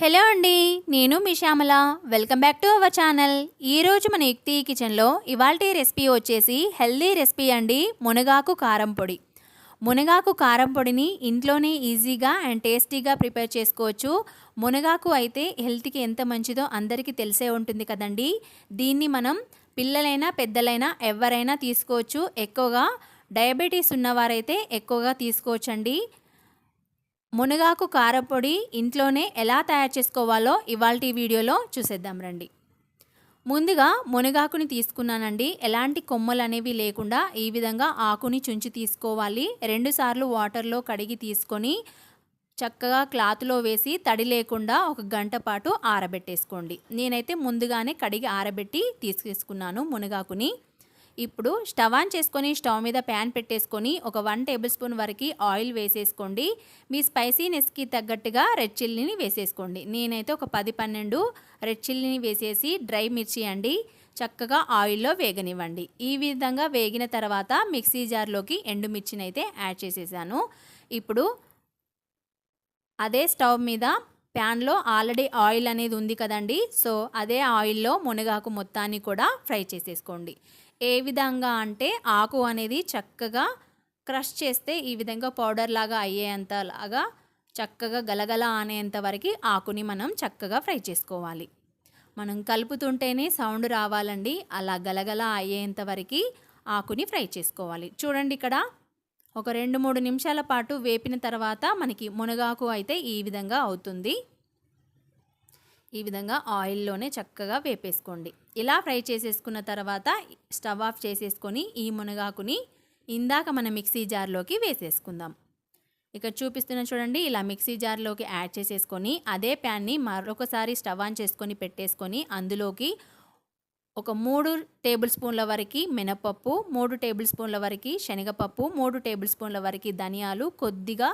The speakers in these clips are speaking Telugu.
హలో అండి నేను మీ Shyamala. Welcome back to our channel ఈరోజు మన యుక్తి కిచెన్లో ఇవాల్టి రెసిపీ వచ్చేసి హెల్దీ రెసిపీ అండి మునగాకు కారం పొడి. మునగాకు కారం పొడిని ఇంట్లోనే ఈజీగా అండ్ టేస్టీగా ప్రిపేర్ చేసుకోవచ్చు. మునగాకు అయితే హెల్త్కి ఎంత మంచిదో అందరికీ తెలిసే ఉంటుంది కదండి. దీన్ని మనం పిల్లలైనా పెద్దలైనా ఎవరైనా తీసుకోవచ్చు. ఎక్కువగా డయాబెటీస్ ఉన్నవారైతే ఎక్కువగా తీసుకోవచ్చండి. మునగాకు కారపొడి ఇంట్లోనే ఎలా తయారు చేసుకోవాలో ఇవాళ వీడియోలో చూసేద్దాం రండి. ముందుగా మునగాకుని తీసుకున్నానండి. ఎలాంటి కొమ్మలు అనేవి లేకుండా ఈ విధంగా ఆకుని చుంచి తీసుకోవాలి. రెండుసార్లు వాటర్లో కడిగి తీసుకొని చక్కగా క్లాత్లో వేసి తడి లేకుండా ఒక గంట పాటు ఆరబెట్టేసుకోండి. నేనైతే ముందుగానే కడిగి ఆరబెట్టి తీసుకున్నాను మునగాకుని. ఇప్పుడు స్టవ్ ఆన్ చేసుకొని స్టవ్ మీద ప్యాన్ పెట్టేసుకొని ఒక వన్ టేబుల్ స్పూన్ వరకు ఆయిల్ వేసేసుకోండి. మీ స్పైసీనెస్కి తగ్గట్టుగా రెడ్ చిల్లీని వేసేసుకోండి. నేనైతే ఒక పది పన్నెండు రెడ్ చిల్లీని వేసేసి డ్రై మిర్చి అండి చక్కగా ఆయిల్లో వేగనివ్వండి. ఈ విధంగా వేగిన తర్వాత మిక్సీ జార్లోకి ఎండుమిర్చిని అయితే యాడ్ చేసేసాను. ఇప్పుడు అదే స్టవ్ మీద ప్యాన్లో ఆల్రెడీ ఆయిల్ అనేది ఉంది కదండి. సో అదే ఆయిల్లో మునగాకు మొత్తాన్ని కూడా ఫ్రై చేసేసుకోండి. ఏ విధంగా అంటే ఆకు అనేది చక్కగా క్రష్ చేస్తే ఈ విధంగా పౌడర్ లాగా అయ్యేంత లాగా చక్కగా గలగల అనేంత వరకు ఆకుని మనం చక్కగా ఫ్రై చేసుకోవాలి. మనం కలుపుతుంటేనే సౌండ్ రావాలండి. అలా గలగల అయ్యేంత వరకు ఆకుని ఫ్రై చేసుకోవాలి. చూడండి ఇక్కడ ఒక రెండు మూడు నిమిషాల పాటు వేపిన తర్వాత మనకి మునగాకు అయితే ఈ విధంగా అవుతుంది. ఈ విధంగా ఆయిల్లోనే చక్కగా వేపేసుకోండి. ఇలా ఫ్రై చేసేసుకున్న తర్వాత స్టవ్ ఆఫ్ చేసేసుకొని ఈ మునగాకుని ఇందాక మన మిక్సీ జార్లోకి వేసేసుకుందాం. ఇక్కడ చూపిస్తున్న చూడండి ఇలా మిక్సీ జార్లోకి యాడ్ చేసేసుకొని అదే ప్యాన్ని మరొకసారి స్టవ్ ఆన్ చేసుకొని పెట్టేసుకొని అందులోకి ఒక మూడు టేబుల్ స్పూన్ల వరకు మినపప్పు మూడు టేబుల్ స్పూన్ల వరకు శనగపప్పు మూడు టేబుల్ స్పూన్ల వరకు ధనియాలు కొద్దిగా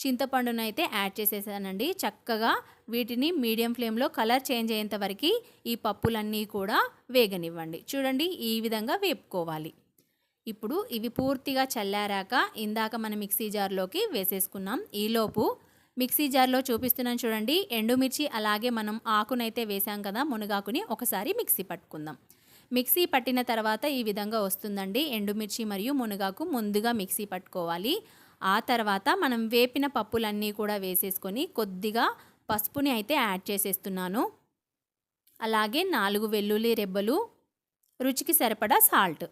చింతపండును అయితే యాడ్ చేసేసానండి. చక్కగా వీటిని మీడియం ఫ్లేమ్లో కలర్ చేంజ్ అయ్యేంత వరకు ఈ పప్పులన్నీ కూడా వేగనివ్వండి. చూడండి ఈ విధంగా వేపుకోవాలి. ఇప్పుడు ఇవి పూర్తిగా చల్లారాక ఇందాక మన మిక్సీ జార్లోకి వేసేసుకున్నాం. ఈలోపు మిక్సీ జార్లో చూపిస్తున్నాను చూడండి. ఎండుమిర్చి అలాగే మనం ఆకునైతే వేసాం కదా మునగాకుని ఒకసారి మిక్సీ పట్టుకుందాం. మిక్సీ పట్టిన తర్వాత ఈ విధంగా వస్తుందండి. ఎండుమిర్చి మరియు మునగాకు ముందుగా మిక్సీ పట్టుకోవాలి. ఆ తర్వాత మనం వేపిన పప్పులన్నీ కూడా వేసేసుకొని కొద్దిగా పసుపుని అయితే యాడ్ చేసేస్తున్నాను. అలాగే నాలుగు వెల్లుల్లి రెబ్బలు రుచికి సరిపడా సాల్ట్.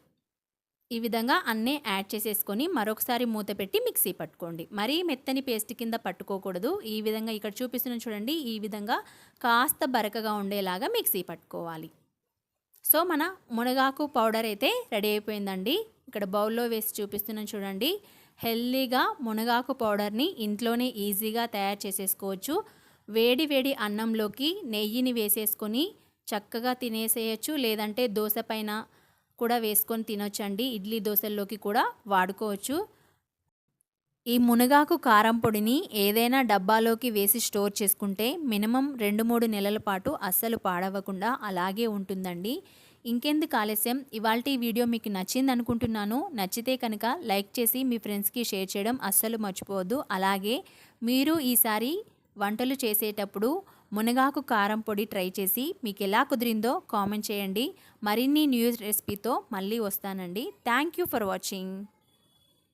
ఈ విధంగా అన్నీ యాడ్ చేసేసుకొని మరొకసారి మూత పెట్టి మిక్సీ పట్టుకోండి. మరీ మెత్తని పేస్ట్ కింద పట్టుకోకూడదు. ఈ విధంగా ఇక్కడ చూపిస్తున్న చూడండి ఈ విధంగా కాస్త బరకగా ఉండేలాగా మిక్సీ పట్టుకోవాలి. సో మన మునగాకు పౌడర్ అయితే రెడీ అయిపోయిందండి. ఇక్కడ బౌల్లో వేసి చూపిస్తున్నాను చూడండి హెల్దీగా మునగాకు పౌడర్ని ఇంట్లోనే ఈజీగా తయారు చేసేసుకోవచ్చు. వేడి వేడి అన్నంలోకి నెయ్యిని వేసేసుకొని చక్కగా తినేసేయచ్చు. లేదంటే దోశ పైన కూడా వేసుకొని తినొచ్చండి. ఇడ్లీ దోశల్లోకి కూడా వాడుకోవచ్చు. ఈ మునగాకు కారం పొడిని ఏదైనా డబ్బాలోకి వేసి స్టోర్ చేసుకుంటే మినిమం రెండు మూడు నెలల పాటు అస్సలు పాడవకుండా అలాగే ఉంటుందండి. ఇంకెందుకు ఆలస్యం? ఇవాళ వీడియో మీకు నచ్చింది అనుకుంటున్నాను. నచ్చితే కనుక లైక్ చేసి మీ ఫ్రెండ్స్కి షేర్ చేయడం అస్సలు మర్చిపోవద్దు. అలాగే మీరు ఈసారి వంటలు చేసేటప్పుడు మునగాకు కారం పొడి ట్రై చేసి మీకు ఎలా కుదిరిందో కామెంట్ చేయండి. మరిన్ని న్యూస్ రెసిపీతో మళ్ళీ వస్తానండి. Thank you for watching.